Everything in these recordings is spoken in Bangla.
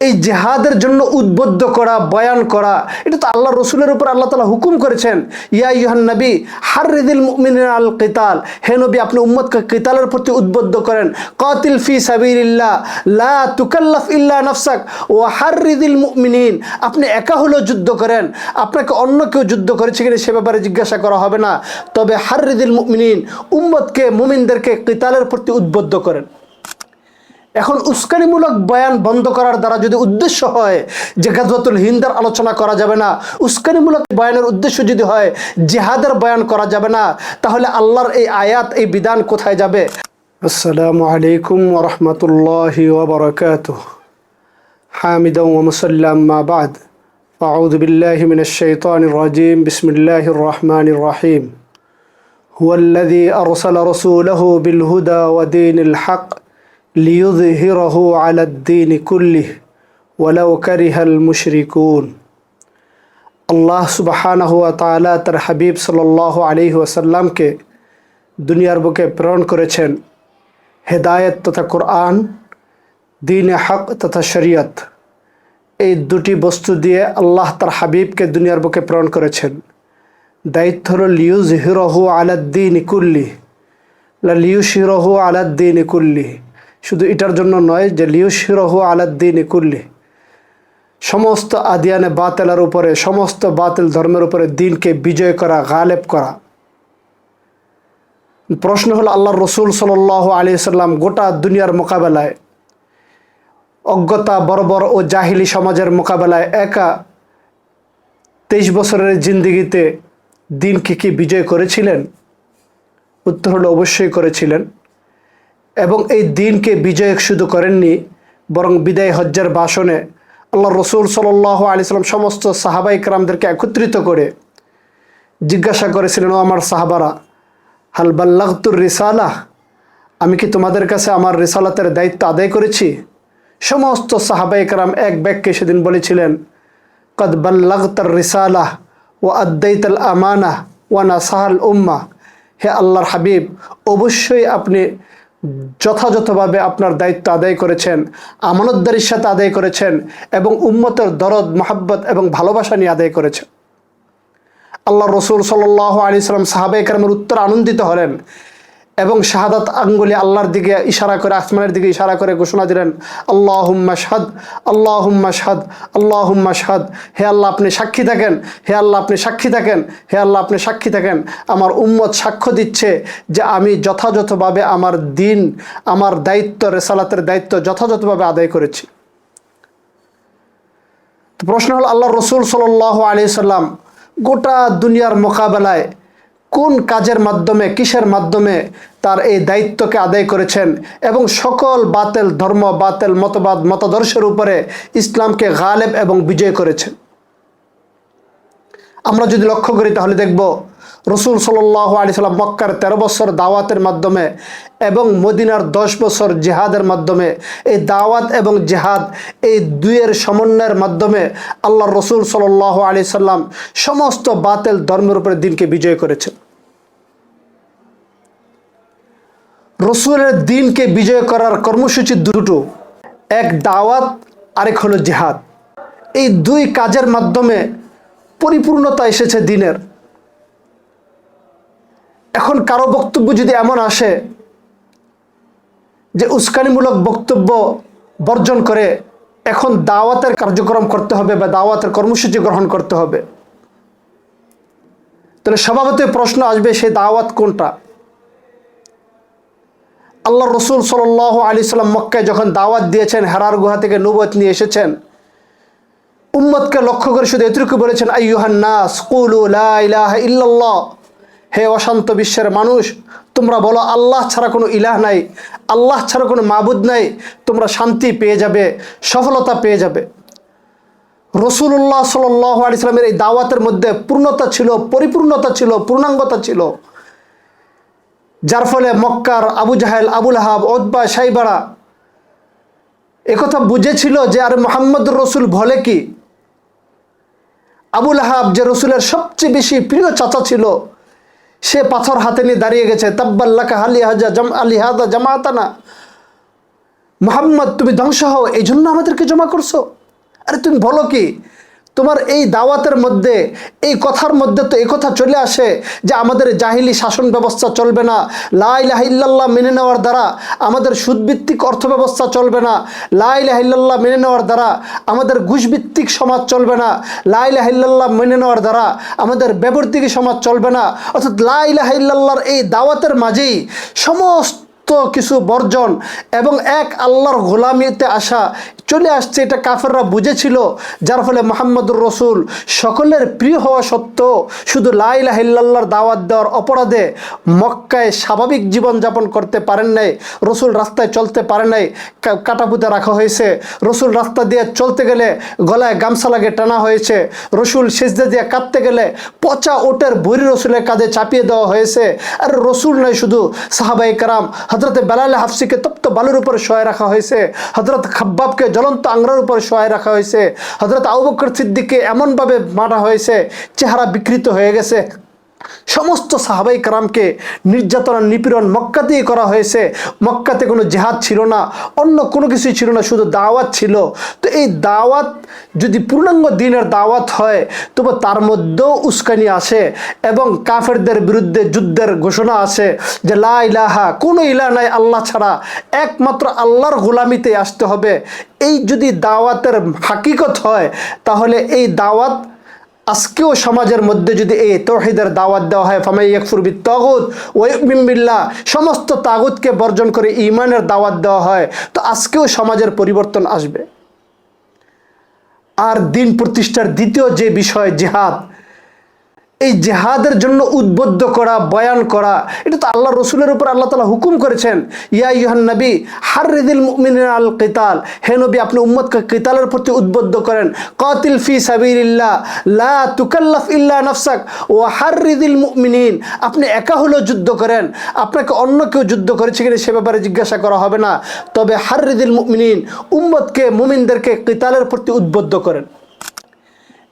এই জেহাদের জন্য উদ্বুদ্ধ করা, বয়ান করা, এটা তো আল্লাহ রসুলের উপর আল্লাহ তালা হুকুম করেছেন। ইয়া ইহান নবী হার রিদিল আল কিতাল। হে নবী, আপনি উম্মতকে কিতালের প্রতি উদ্বুদ্ধ করেন। কাতিল ফি সাবিরিল্লাহ লা তুকাল্লাফ ইল্লা নফসাক। ও হার রিদিল মুমিনিন, আপনি একা হলেও যুদ্ধ করেন। আপনাকে অন্য কেউ যুদ্ধ করেছে কিনা সে ব্যাপারে জিজ্ঞাসা করা হবে না। তবে হার রিদিল মুমিনিন উম্মতকে, মুমিনদেরকে কিতালের প্রতি উদ্বুদ্ধ করেন। এখন উস্কানিমূলক বয়ান বন্ধ করার দ্বারা যদি উদ্দেশ্য হয় যে গাজওয়াতুল হিন্দার আলোচনা করা যাবে না উস্কানিমূলক বয়ানের উদ্দেশ্য যদি হয় জেহাদের বয়ান করা যাবে না তাহলে আল্লাহর এই আয়াত এই বিধান কোথায় যাবে আসসালামু আলাইকুম ওরহমতুল্লাহি ওবরকাত حامدا ومسلما ما بعد أعوذ بالله من الشيطان الرجيم بسم الله الرحمن الرحيم هو الذي أرسل رسوله بالهدى ودين الحق লিউযহিরাহু আলাদ্দীন কুল্লিহ ওয়ালাউ কারিহাল মুশরিকুন আল্লাহ সুবহানাহু ওয়া তাআলা তার হাবিব সাল্লাল্লাহু আলাইহি ওয়াসাল্লামকে দুনিয়ার বুকে প্রেরণ করেছেন। হেদায়েত তথা কোরআন, দিন হক তথা শরীয়ত, এই দুটি বস্তু দিয়ে আল্লাহ তার হাবিবকে দুনিয়ার বুকে প্রেরণ করেছেন। দায়িত্ব হল লিউজ হিরহু আলাদ্দিন ইকুল্লি লিউস হিরহু আলাদ্দিন ইকুল্লি শুধু এটার জন্য নয় যে লিউস হিরহু আলাদ্দিন কুল্লি। সমস্ত আদিয়ানে বাতেলার উপরে, সমস্ত বাতিল ধর্মের উপরে দিনকে বিজয় করা, গালেব করা। প্রশ্ন হলো, আল্লাহর রসুল সাল আলী সাল্লাম গোটা দুনিয়ার মোকাবেলায় অজ্ঞতা, বর্বর ও জাহিলি সমাজের মোকাবেলায় একা তেইশ বছরের জিন্দিগিতে দিনকে কি বিজয় করেছিলেন? উত্তর হলো, অবশ্যই করেছিলেন। এবং এই দিনকে বিজয় শুধু করেননি, বরং বিদায় হজ্জার ভাষণে আল্লাহ রসুল সাল আলি সাল্লাম সমস্ত সাহাবাই কালামদেরকে একত্রিত করে জিজ্ঞাসা করেছিলেন, ও আমার সাহাবারা, হাল বাল্লাহতুর রিসালাহ? আমি কি তোমাদের কাছে আমার রিসালাতের দায়িত্ব আদায় করেছি? সমস্ত সাহাবাই কালাম এক ব্যাগকে সেদিন বলেছিলেন, কদ বাল্লাগতার রিসালাহ ও আদ্দাইতাল আমানা ওয়ানা সাহাল উম্মা হে আল্লাহর হাবিব, অবশ্যই আপনি যথাযথভাবে আপনার দায়িত্ব আদায় করেছেন, আমানতদারির সাথে আদায় করেছেন এবং উম্মতের দরদ, মহাব্বত এবং ভালোবাসা নিয়ে আদায় করেছেন। আল্লাহ রসুল সাল আলি সাল্লাম সাহাবে একরামের উত্তর আনন্দিত হলেন এবং শাহাদাত আঙ্গুলি আল্লাহর দিকে ইশারা করে, আসমানের দিকে ইশারা করে ঘোষণা দিলেন আল্লাহ হুম্মাশাদ আল্লাহ হুম্মাশাদ আল্লাহ হুম্মাশাদ হে আল্লাহ, আপনি সাক্ষী থাকেন। হে আল্লাহ, আপনি সাক্ষী থাকেন। হে আল্লাহ, আপনি সাক্ষী থাকেন। আমার উম্মত সাক্ষ্য দিচ্ছে যে আমি যথাযথভাবে আমার দিন, আমার দায়িত্ব, রেসালাতের দায়িত্ব যথাযথভাবে আদায় করেছি। প্রশ্ন হল আল্লাহ রসুল সাল আলি সাল্লাম গোটা দুনিয়ার মোকাবেলায় কোন কাজের মাধ্যমে, কিসের মাধ্যমে তার এই দায়িত্বকে আদায় করেছেন এবং সকল বাতেল ধর্ম, বাতেল মতবাদ, মতাদর্শের উপরে ইসলামকে গালেব এবং বিজয় করেছেন? আমরা যদি লক্ষ্য করি তাহলে দেখব, রসুল সাল্লাহ আলি সাল্লাম মক্কার তেরো বছর দাওয়াতের মাধ্যমে এবং মদিনার দশ বছর জেহাদের মাধ্যমে, এই দাওয়াত এবং জেহাদ এই দুইয়ের সমন্বয়ের মাধ্যমে আল্লাহ রসুল সাল্লাহ আলি সাল্লাম সমস্ত বাতেল ধর্মের উপরে দিনকে বিজয় করেছেন। রসুলের দিনকে বিজয় করার কর্মসূচি দুটো। এক দাওয়াত, আরেক হলো জেহাদ। এই দুই কাজের মাধ্যমে পরিপূর্ণতা এসেছে দিনের। এখন কারও বক্তব্য যদি এমন আসে যে উস্কানিমূলক বক্তব্য বর্জন করে এখন দাওয়াতের কার্যক্রম করতে হবে বা দাওয়াতের কর্মসূচি গ্রহণ করতে হবে, তাহলে স্বভাবতই প্রশ্ন আসবে, সেই দাওয়াত কোনটা? আল্লাহ রসুল সাল আলি সাল্লাম মক্কায় যখন দাওয়াত দিয়েছেন, হেরার গুহা থেকে নবত নিয়ে এসেছেন, উম্মতকে লক্ষ্য করে শুধু এতটুকু বলেছেন আইয়ুহান্নাস ইল্লাল্লাহ। হে অশান্ত বিশ্বের মানুষ, তোমরা বলো, আল্লাহ ছাড়া কোনো ইলাহ নাই, আল্লাহ ছাড়া কোনো মাবুদ নাই, তোমরা শান্তি পেয়ে যাবে, সফলতা পেয়ে যাবে। রসুল্লাহ সাল আলি সাল্লামের এই দাওয়াতের মধ্যে পূর্ণতা ছিল, পরিপূর্ণতা ছিল, পূর্ণাঙ্গতা ছিল। যার ফলে মক্কার আবু জাহেল আবুল হাব ওদবা সাইবাড়া একথা বুঝেছিল যে, আর মোহাম্মদ রসুল ভলে কি? আবুল হাব যে রসুলের সবচেয়ে বেশি প্রিয় চাচা ছিল, সে পাথর হাতে নিয়ে দাঁড়িয়ে গেছে তাব্বাল্লাকা হালি হাজা জাম, আলি হাজা জামাতানা। মোহাম্মদ, তুমি ধ্বংস হও এই জন্য আমাদেরকে জমা করছ? আরে তুমি বলো কি? তোমার এই দাওয়াতের মধ্যে, এই কথার মধ্যে তো এই কথা চলে আসে যে আমাদের জাহিলি শাসন ব্যবস্থা চলবে না। লাইলাহ ইল্লাল্লাহ মেনে নেওয়ার দ্বারা আমাদের সুদভিত্তিক অর্থ ব্যবস্থা চলবে না। লাইলাহ ইল্লাল্লাহ মেনে নেওয়ার দ্বারা আমাদের ঘুষভিত্তিক সমাজ চলবে না। লাইলাহ ইল্লাল্লাহ মেনে নেওয়ার দ্বারা আমাদের ব্যবর্তিকী সমাজ চলবে না। অর্থাৎ লাইলাহ ইল্লাল্লাহর এই দাওয়াতের মাঝেই সমস্ত কিছু বর্জন এবং এক আল্লাহর গোলামিতে আসা চলে আসছে, এটা কাফেররা বুঝেছিল, যার ফলে মোহাম্মদুর রসুল সকলের প্রিয় হওয়া সত্ত্বেও শুধু লাইলাহ ইল্লাল্লাহর দাওয়াত দেওয়ার অপরাধে মক্কায় স্বাভাবিক জীবনযাপন করতে পারেন নাই, রসুল রাস্তায় চলতে পারে নাই কাটাপুতে রাখা হয়েছে। রসুল রাস্তা দিয়ে চলতে গেলে গলায় গামছা লাগে টানা হয়েছে। রসুল সেজদে দিয়ে কাঁদতে গেলে পচা ওটের ভরি রসুলের কাঁধে চাপিয়ে দেওয়া হয়েছে। আর রসুল নয় শুধু সাহাবাই কারাম হজরতে বেলাল হাফসিকে তপ্ত বালুর উপর শোয়ে রাখা হয়েছে হজরত খাব্বাবকে জ্বলন্ত আংরার উপর শোয়ে রাখা হয়েছে হজরত আউবকর বকর সিদ্দিককে এমনভাবে মারা হয়েছে, চেহারা বিকৃত হয়ে গেছে। সমস্ত সাহাবাই কারামকে নির্যাতন নিপীড়ন মক্কাতেই করা হয়েছে। মক্কাতে কোনো জেহাদ ছিল না, অন্য কোনো কিছুই ছিল না, শুধু দাওয়াত ছিল। তো এই দাওয়াত যদি পূর্ণাঙ্গ দিনের দাওয়াত হয়, তবে তার মধ্যেও উস্কানি আসে এবং কাফেরদের বিরুদ্ধে যুদ্ধের ঘোষণা আসে যে, লা ইলাহা, কোনো ইলা নাই, আল্লাহ ছাড়া। একমাত্র আল্লাহর গোলামিতে আসতে হবে। এই যদি দাওয়াতের হাকিকত হয়, তাহলে এই দাওয়াত আজকেও সমাজের মধ্যে যদি এই তহিদের দাওয়াত দেওয়া হয়, ফামাই ইয়াকফুর বি তাগুত ওয়াইমিল্লা সমস্ত তাগুতকে বর্জন করে ইমানের দাওয়াত দেওয়া হয়, তো আজকেও সমাজের পরিবর্তন আসবে। আর দিন প্রতিষ্ঠার দ্বিতীয় যে বিষয়, জেহাদ এই জেহাদের জন্য উদ্বুদ্ধ করা, বয়ান করা, এটা তো আল্লাহ রসুলের উপর আল্লাহ তালা হুকুম করেছেন। ইয়া ইহান নবী হার রিদিল আল কিতাল। হে নবী, আপনি উম্মতকে কিতালের প্রতি উদ্বুদ্ধ করেন। কাতিল ফি সাবিরিল্লাহ লা তুকাল্লাফ ইল্লা নফসাক। ও হার রিদিল আপনি একা হলেও যুদ্ধ করেন। আপনাকে অন্য কেউ যুদ্ধ করেছে কিনা সে ব্যাপারে জিজ্ঞাসা করা হবে না। তবে হার রিদিল মুমিনিন উম্মদকে মুমিনদেরকে কিতালের প্রতি উদ্বুদ্ধ করেন।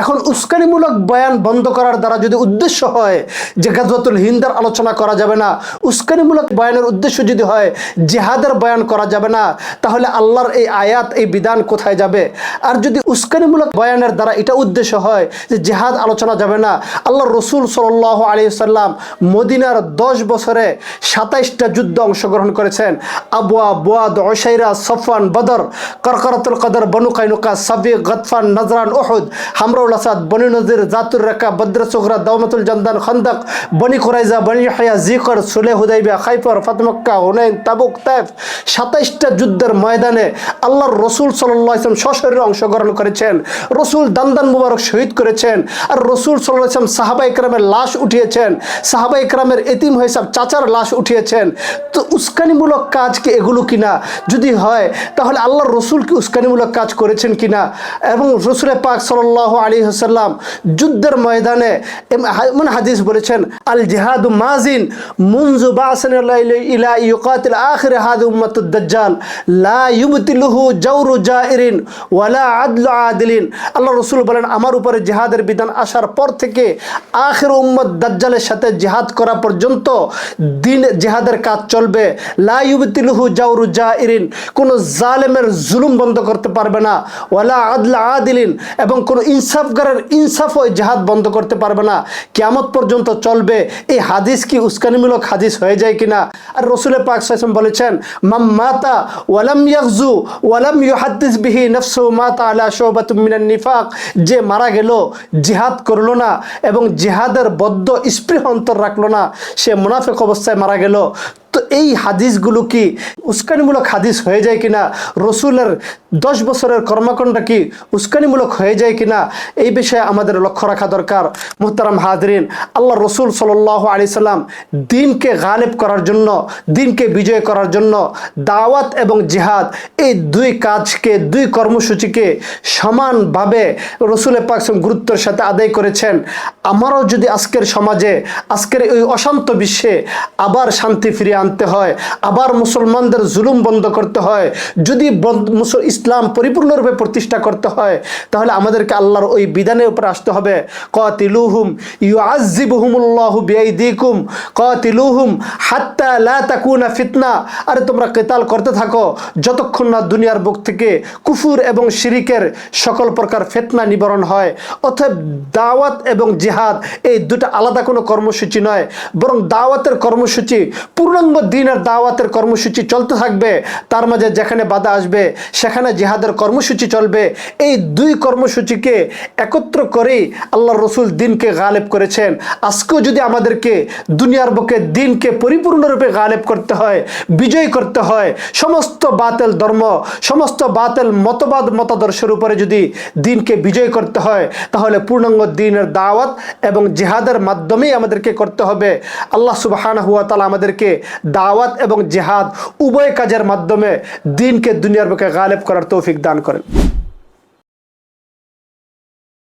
এখন উস্কানিমূলক বয়ান বন্ধ করার দ্বারা যদি উদ্দেশ্য হয় যে গাজওয়াতুল হিন্দার আলোচনা করা যাবে না, উস্কানিমূলক বয়ানের উদ্দেশ্য যদি হয় জেহাদের বয়ান করা যাবে না, তাহলে আল্লাহর এই আয়াত, এই বিধান কোথায় যাবে? আর যদি উস্কানিমূলক বয়ানের দ্বারা এটা উদ্দেশ্য হয় যে জেহাদ আলোচনা যাবে না আল্লাহ রসুল সাল্লাহ আলী সাল্লাম মদিনার দশ বছরে সাতাইশটা যুদ্ধ অংশগ্রহণ করেছেন। আবুয়া, বুয়াদ ওসাইরা সফান বদর, করকরাতুল কদর, বনু কাইনুকা সাবি গতফান নজরান ওহুদ হামরুল আসাদ বনি নজির, জাতুর রেখা, বদ্র সুগরা দাওমাতুল জন্দান, খন্দক, বনি কুরাইজা, বনি হায়া জিকর সুলে হুদাইবিয়া, খাইফর ফাতমক্কা হুনাইন, তাবুক, তাইফ, সাতাইশটা যুদ্ধের ময়দানে আল্লাহর রসুল সাল্লাহ ইসলাম সশরীরে অংশগ্রহণ করেছেন, রসুল দান্দান মুবারক শহীদ করেছেন, আর রসুল সাল্লাহ ইসলাম সাহাবা ইকরামের লাশ উঠিয়েছেন সাহাবা ইকরামের এতিম হয়ে সব চাচার লাশ উঠিয়েছেন। তো উস্কানিমূলক কাজ কি এগুলো কিনা? যদি হয়, তাহলে আল্লাহর রসুল কি উস্কানিমূলক কাজ করেছেন কিনা? এবং রসুল পাক সাল্লাহ আলী হাসাল্লাম যুদ্ধের ময়দানে এমন হাদিস বলেছেন আল জেহাদ মাজিন মুনজু বাসন ইলা আখির দাজ্জালের সাথে জেহাদ করা পর্যন্ত দিন জেহাদের কাজ চলবে। লা জালেমের জুলুম বন্ধ করতে পারবে না। ওয়ালা আদলা এবং কোনো ইনসাফগারের ইনসাফ ওই জেহাদ বন্ধ করতে পারবে না। কেয়ামত পর্যন্ত চলবে। এই হাদিস কি উস্কানিমূলক হাদিস হয়ে যায় কিনা? আর রসুলের পাক সাইসম বলেছেন মাম মাতা ওয়ালাম ইয়াকজু ওয়ালাম ইউহাদ্দিস বিহি নফসু মাতা আলা শোবাত মিনান নিফাক। যে মারা গেল, জিহাদ করল না এবং জিহাদের বদ্ধ স্পৃহ অন্তর রাখল না। সে মুনাফেক অবস্থায় মারা গেল। এই হাদিসগুলো কি উস্কানিমূলক হাদিস হয়ে যায় কিনা? রসুলের দশ বছরের কর্মকাণ্ড কি উস্কানিমূলক হয়ে যায় কিনা? এই বিষয়ে আমাদের লক্ষ্য রাখা দরকার। মুহতারাম হাজরিন আল্লাহ রসুল সাল আলি সাল্লাম দিনকে গালেব করার জন্য, দিনকে বিজয় করার জন্য দাওয়াত এবং জিহাদ এই দুই কাজকে, দুই কর্মসূচিকে সমানভাবে রসুলের পাকসম গুরুত্বের সাথে আদায় করেছেন। আমারও যদি আজকের সমাজে, আজকের এই অশান্ত বিশ্বে আবার শান্তি ফিরিয়ে আনতে হয়, আবার মুসলমানদের জুলুম বন্ধ করতে হয়, যদি ইসলাম পরিপূর্ণরূপে প্রতিষ্ঠা করতে হয়, তাহলে আমাদেরকে আল্লাহর ওই বিধানের উপরে আসতে হবে। কাতিলুহুম ইউআযিবুহুমুল্লাহু বিআইদিকুম, কাতিলুহুম হাত্তা লা ফিতনা। আরে তোমরা কেতাল করতে থাকো, যতক্ষণ না দুনিয়ার বুক থেকে কুফুর এবং শিরিকের সকল প্রকার ফেতনা নিবারণ হয়। অতএব দাওয়াত এবং জিহাদ এই দুটা আলাদা কোনো কর্মসূচি নয়, বরং দাওয়াতের কর্মসূচি পূর্ণাঙ্গ দিনের দাওয়াতের কর্মসূচি চলতে থাকবে। তার মাঝে যেখানে বাধা আসবে, সেখানে জিহাদের কর্মসূচি চলবে। এই দুই কর্মসূচিকে একত্র করেই আল্লাহ রসুল দিনকে গালেব করেছেন। আজকেও যদি আমাদেরকে দুনিয়ার বুকে দিনকে পরিপূর্ণরূপে গালেব করতে হয়, বিজয় করতে হয়, সমস্ত বাতেল ধর্ম, সমস্ত বাতেল মতবাদ, মতাদর্শের উপরে যদি দিনকে বিজয় করতে হয়, তাহলে পূর্ণাঙ্গ দিনের দাওয়াত এবং জেহাদের মাধ্যমেই আমাদেরকে করতে হবে। আল্লাহ সুবাহান হুয়া তালা আমাদেরকে দাওয়াত এবং জেহাদ উভয় কাজের মাধ্যমে দিনকে দুনিয়ার বুকে গালেব করার তৌফিক দান করেন।